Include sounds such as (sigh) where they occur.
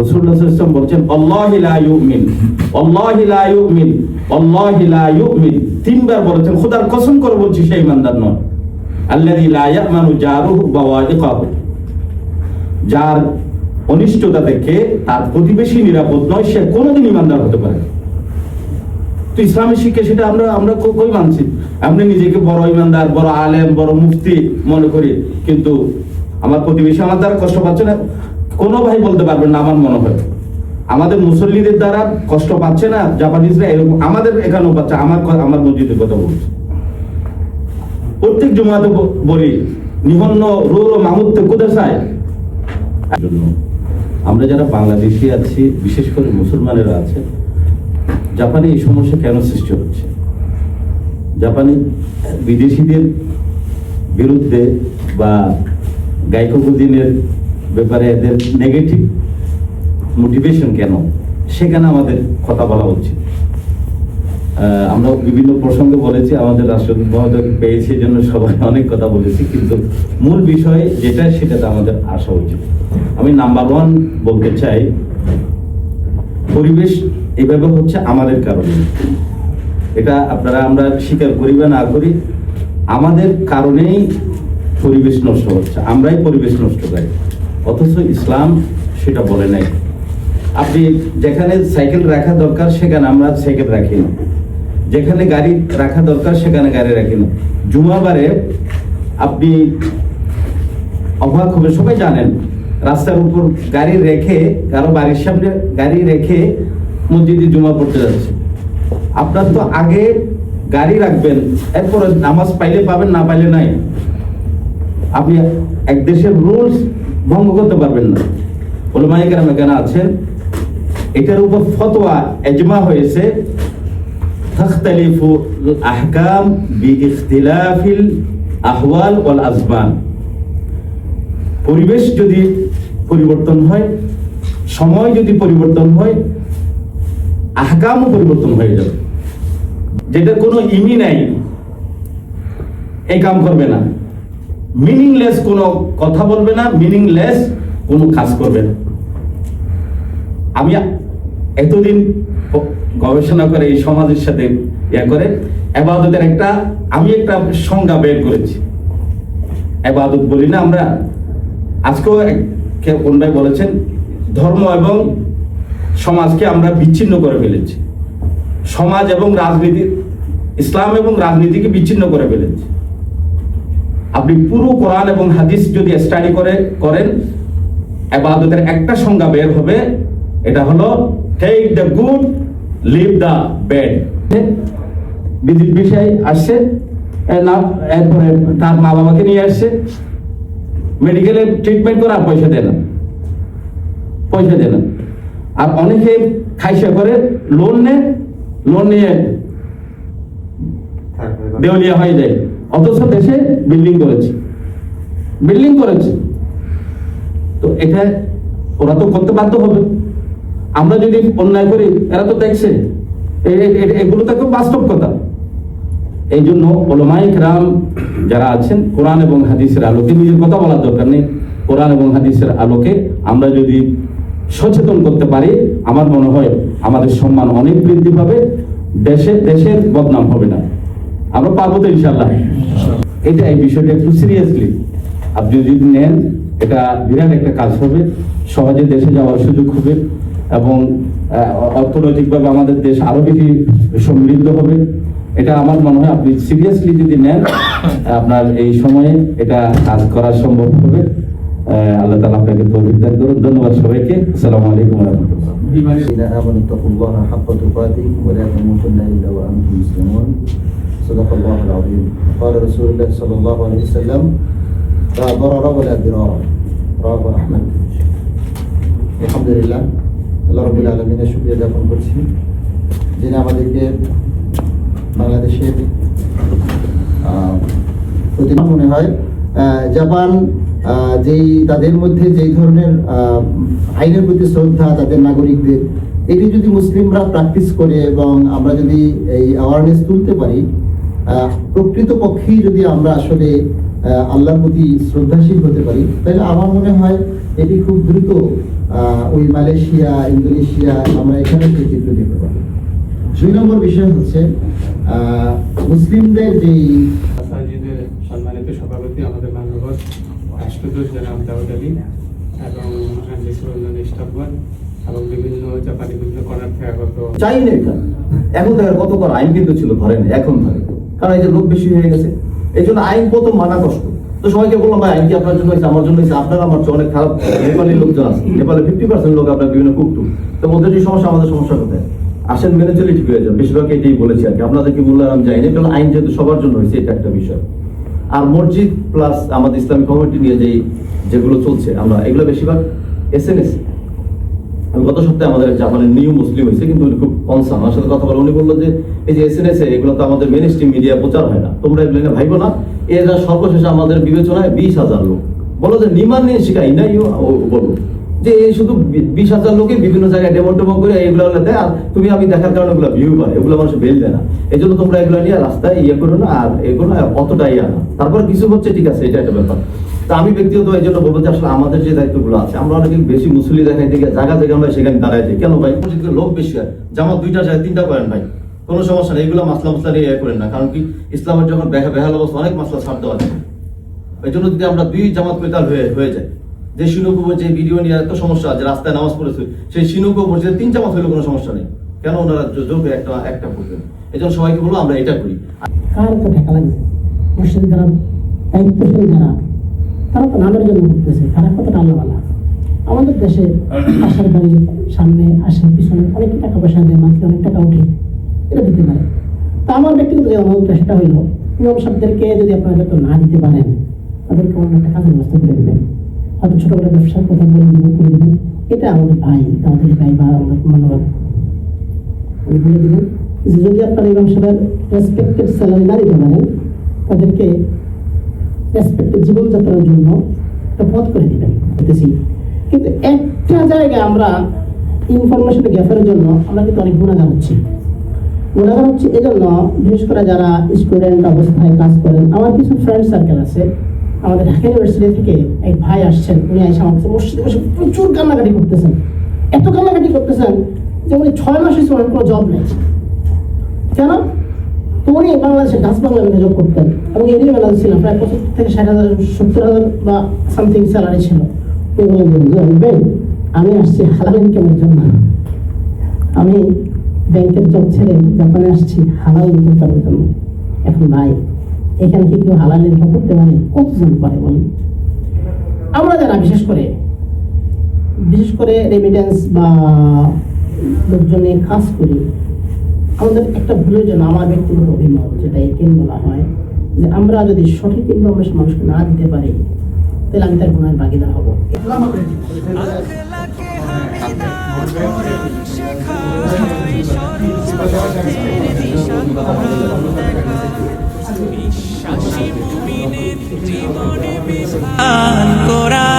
রসুল্লাহ সাল্লাল্লাহু বলছেন তিনবার বলেছেন কসম করে বলছি সেই নয়। যার অনিষ্টতা তার প্রতিবেশী নিরাপদ নয়, সে কোনোদিন ইমানদার হতে পারে তো ইসলামী শিক্ষা সেটা আমরা আমরা কই মানছি? আপনি নিজেকে বড় ইমানদার বড় আলেম, বড় মুফতি মনে করি, কিন্তু আমার প্রতিবেশী আমার দ্বারা কষ্ট পাচ্ছে না। কোনো ভাই বলতে পারবেন না, আমার মনে হয়। আমাদের মুসল্লিদের দ্বারা কষ্ট পাচ্ছে না, জাপানিজরা এরকম, আমাদের এখানেও পাচ্ছে, আমার আমার মসজিদের কথা বলছি। প্রত্যেক জমাতে বলি, নিহন্ন রোর ও মামুত্তে কোথায় আমরা যারা বাংলাদেশি আছি, বিশেষ করে মুসলমানেরা আছে, জাপানে এই সমস্যা কেন সৃষ্টি হচ্ছে? জাপানে বিদেশিদের বিরুদ্ধে বা গায়কবুদ্দিনের ব্যাপারে এদের নেগেটিভ মোটিভেশন কেন? সেখানে আমাদের কথা বলা উচিত। আমরা বিভিন্ন প্রসঙ্গে বলেছি, আমাদের রাষ্ট্রদূত মহোদয় পেয়েছে জন্য সবাই অনেক কথা বলেছি, কিন্তু মূল বিষয় যেটা, সেটাতে আমাদের আসা উচিত। আমি নাম্বার ওয়ান বলতে চাই, পরিবেশ এভাবে হচ্ছে আমাদের কারণে। এটা আপনারা, আমরা স্বীকার করি বা না করি, আমাদের কারণেই পরিবেশ নষ্ট হচ্ছে, আমরাই পরিবেশ নষ্ট করি। অথচ ইসলাম সেটা বলে নাই। আপনি যেখানে সাইকেল রাখা দরকার, সেখানে আমরা সাইকেল রাখি না। যেখানে গাড়ি রাখা দরকার, সেখানে গাড়ি রাখি না। জুমাবারে আপনি অবাক হবে সবাই জানেন, রাস্তার উপর গাড়ি রেখে, কারও বাড়ির সামনে গাড়ি রেখে মসজিদে জুমা পড়তে যাচ্ছে। আপনার তো আগে গাড়ি রাখবেন, এরপরে নামাজ পাইলে পাবেন, না পাইলে নাই। আপনি এক দেশের রুলস ভঙ্গ করতে পারবেন না। ওলমাইকেরাম এখানে আছেন? এটার উপর ফতোয়া, এজমা হয়েছে আহকাম বিইখতিলাফিল আহওয়াল ওয়াল পরিবেশ যদি পরিবর্তন হয়, সময় যদি পরিবর্তন হয়, আহকামও পরিবর্তন হয়ে যাবে। যেটা কোনো ইমি নাই, এই কাম করবে না। মিনিংলেস কোনো কথা বলবে না মিনিংলেস কোনো কাজ করবে না। আমি এতদিন গবেষণা করে এই সমাজের সাথে ইয়া করে, এবাদতের একটা, আমি একটা সংজ্ঞা বের করেছি। এবাদত বলি না আমরা, আজকেও কেউ ভাই বলেছেন, ধর্ম এবং সমাজকে আমরা বিচ্ছিন্ন করে ফেলেছি। সমাজ এবং রাজনীতি, ইসলাম এবং রাজনীতিকে বিচ্ছিন্ন করে ফেলেছি। আপনি পুরো কোরআন এবং হাদিস যদি স্টাডি করে করেন এবাদতের একটা সংজ্ঞা বের হবে এটা হলো take the good leave the bad বিষয় আসছে না এরপরে তার মা বাবাকে নিয়ে আসছে। মেডিকেলে ট্রিটমেন্ট করে আর পয়সা দেয় না। পয়সা দেয় না। আর অনেকে খাইসা করে লোন নেয় লোন নিয়ে দেউলিয়া হয়ে যায়। অথচ দেশে বিল্ডিং করেছে। বিল্ডিং করেছে। তো এটা ওরা তো করতে বাধ্য হবে। আমরা যদি অন্যায় করি, এরা তো দেখছে। এগুলো তো খুব বাস্তব কথা। এই জন্য ওলমাইক রাম যারা আছেন, কোরআন এবং হাদিসের আলোকে নিজের কথা বলার দরকার নেই। কোরআন এবং হাদিসের আলোকে আমরা যদি সচেতন করতে পারি, আমার মনে হয় আমাদের সম্মান অনেক বৃদ্ধি পাবে। দেশে, দেশের বদনাম হবে না। আমরা পাবো তো ইনশাল্লাহ এটা এই বিষয়টা একটু সিরিয়াসলি আপনি যদি নেন, এটা বিরাট একটা কাজ হবে। সহজে দেশে যাওয়ার সুযোগ হবে এবং অর্থনৈতিকভাবে আমাদের দেশ আরও বেশি সমৃদ্ধ হবে। এটা আমার মনে হয় আপনি সিরিয়াসলি যদি নেন আপনার এই সময়ে এটা কাজ করা সম্ভব হবে। আল্লাহ তালা আপনাকে তৌফিক দান করুন। ধন্যবাদ সবাইকে। আসসালামু আলাইকুম রহমতুল্লাহ। الذين آمنوا اتقوا الله حق تقاته ولا تموتن إلا وأنتم مسلمون صدق الله العظيم قال رسول الله صلى الله عليه وسلم لا ضرر ولا ضرار رواه أحمد الحمد لله আল্লাহ রবিল আলমিনের শুক্রিয়া জ্ঞাপন করছি যিনি আমাদেরকে বাংলাদেশের আহ, প্রতিমা মনে হয় আহ, জাপান আহ, যেই তাদের মধ্যে যেই ধরনের আহ, আইনের প্রতি শ্রদ্ধা তাদের নাগরিকদের এটি যদি মুসলিমরা প্র্যাকটিস করে এবং আমরা যদি এই অ্যাওয়ারনেস তুলতে পারি আহ, প্রকৃতপক্ষেই যদি আমরা আসলে আল্লাহর প্রতি শ্রদ্ধাশীল হতে পারি তাহলে আমার মনে হয় এটি খুব দ্রুত আহ, ওই মালয়েশিয়া ইন্দোনেশিয়া আমরা এখানে সেই চিত্র দেখতে পাবো। দুই নম্বর বিষয় হচ্ছে মুসলিমদের যেই মাসাজিদের সম্মানিত সভাপতি আমাদের মাননীয় রাষ্ট্রদূত জনাব দাউদ আলী এবং স্টাফগণ এবং বিভিন্ন জাপানি বিভিন্ন কর্নার থেকে আগত চাই না এখন দেখেন কত কর আইন কিন্তু ছিল ধরেন এখন ধরে কারণ এই যে লোক বেশি হয়ে গেছে, এই জন্য আইন প্রথম মানা কষ্ট তো সবাইকে বললাম, ভাই, আইন কি আপনার জন্য আমার জন্য হয়েছে? আপনার আমার চেয়ে অনেক খারাপ নেপালি লোকজন আছে। নেপালে ফিফটি পার্সেন্ট লোক আপনার বিভিন্ন কুকটু তো ওদের যে সমস্যা, আমাদের সমস্যা কোথায়? আসেন, মেনে চলে ঠিক হয়ে যাবে বেশিরভাগ এটাই বলেছি আর কি। আপনাদেরকে বললাম আমি যাই না, কারণ আইন যেহেতু সবার জন্য হয়েছে, এটা একটা বিষয়। আর মসজিদ প্লাস আমাদের ইসলামিক কমিটি নিয়ে যেই, যেগুলো চলছে, আমরা এগুলো বেশিরভাগ এস এন এস গত সপ্তাহে আমাদের জাপানের নিউ মুসলিম হয়েছে, কিন্তু উনি খুব কনসার্ন। সাথে কথা বলে উনি বলল যে এই যে এসএনএস এগুলো তো আমাদের মেন স্ট্রিম মিডিয়া প্রচার হয় না। তোমরা এগুলো না। এরা আমাদের বিবেচনায় বিশ হাজার লোক। বলো যে নিমান নিয়ে শিখাই বলো। যে এই শুধু বিশ হাজার লোকে বিভিন্ন জায়গায় করে দেয়, আর তুমি আমি দেখার কারণে ওগুলো ভিউ এগুলো মানুষ না। এই জন্য তোমরা এগুলো নিয়ে রাস্তায় ইয়ে করো না, আর এগুলো অতটাই আনা তারপর কিছু হচ্ছে, ঠিক আছে, এটা একটা ব্যাপার। তা আমি ব্যক্তিগত এই জন্য বলব যে আসলে আমাদের যে দায়িত্বগুলো আছে, আমরা অনেকে বেশি মুসলি দেখাই দিকে জায়গা জায়গা আমরা সেখানে দাঁড়াই যাই। কেন ভাই? লোক বেশি হয়। জামাত দুইটা যায় তিনটা করেন ভাই। কোনো সমস্যা নেই এগুলো মাসলা মশলা নিয়ে ইয়ে করেন না কারণ কি ইসলামের যখন বেহা বেহাল অবস্থা অনেক মাসলা ছাড় দেওয়া যায় এই জন্য যদি আমরা দুই জামাত পেতাল হয়ে হয়ে যায় যে শিনুকুব যে ভিডিও নিয়ে এত সমস্যা যে রাস্তায় নামাজ পড়েছে সেই শিনুকুব মসজিদে তিন জামাত হইলে কোনো সমস্যা নেই। কেন ওনারা জোর একটা একটা করবেন? এই জন্য সবাইকে বলব আমরা এটা করি। কার তো ঠেকা লাগছে? মসজিদ যারা দায়িত্বশীল যারা তারা তো নামের জন্য করতেছে তারা কতটা আল্লাহওয়ালা? আমাদের দেশে (coughs) আসার বাড়ির সামনে আসে পিছনে অনেক টাকা পয়সা দেয় মাত্র অনেক টাকা উঠে এটা দিতে পারে। তা আমার ব্যক্তিগত অনুরোধটা সেটা হইল, ইমাম সাহেবদেরকে যদি আপনারা বেতন না দিতে পারেন, তাদেরকে অন্য একটা কাজের ব্যবস্থা করে দেবেন। হয়তো ছোট করে ব্যবসার কথা বলে দিবেন করে দেবেন। এটা আমাদের ভাই আমাদের ভাই বা আমাদের মানবাদ। উনি বলে দিবেন যে, যদি আপনারা ইমাম সাহেবের রেসপেক্টেড স্যালারি না দিতে পারেন, তাদেরকে রেসপেক্টেড জীবনযাত্রার জন্য একটা পথ করে দিবেন বলতেছি কিন্তু একটা জায়গায় আমরা ইনফরমেশন গ্যাপের জন্য আমরা কিন্তু অনেক গুণাগার হচ্ছি। গুণাগার হচ্ছে এই জন্য বিশেষ করে যারা স্টুডেন্ট অবস্থায় কাজ করেন, আমার কিছু ফ্রেন্ড সার্কেল আছে। আমাদের ঢাকা ইউনিভার্সিটি থেকে এক ভাই আসছেন, উনি এসে আমার কাছে মসজিদে বসে প্রচুর কান্নাকাটি করতেছেন। এত কান্নাকাটি করতেছেন যে উনি ছয় মাস হয়েছে ওনার কোনো জব নেই। কেন? তো উনি বাংলাদেশে ডাচ বাংলা মিলে জব করতেন। এবং এরিয়া ম্যানেজার ছিলেন প্রায় পঁচিশ থেকে ষাট হাজার, সত্তর হাজার বা সামথিং স্যালারি ছিল। আমি আসছি হালাল ইনকামের জন্য। আমি ব্যাংকের জব ছেড়ে জাপানে আসছি, হালাল ইনকাম করার জন্য এখন ভাই, এখানে কি কেউ হালাল ইনকাম করতে পারে? কতজন পারে বলেন? আমরা যারা, বিশেষ করে বিশেষ করে রেমিটেন্স বা লোকজনে কাজ করি, আমাদের একটা জন্য আমার ব্যক্তিগত অভিমত, যেটা একেন বলা হয়, যে আমরা যদি সঠিক ইনফরমেশন মানুষকে না দিতে পারি, তাহলে আমি তার গুণের ভাগিদার হব। কোরআন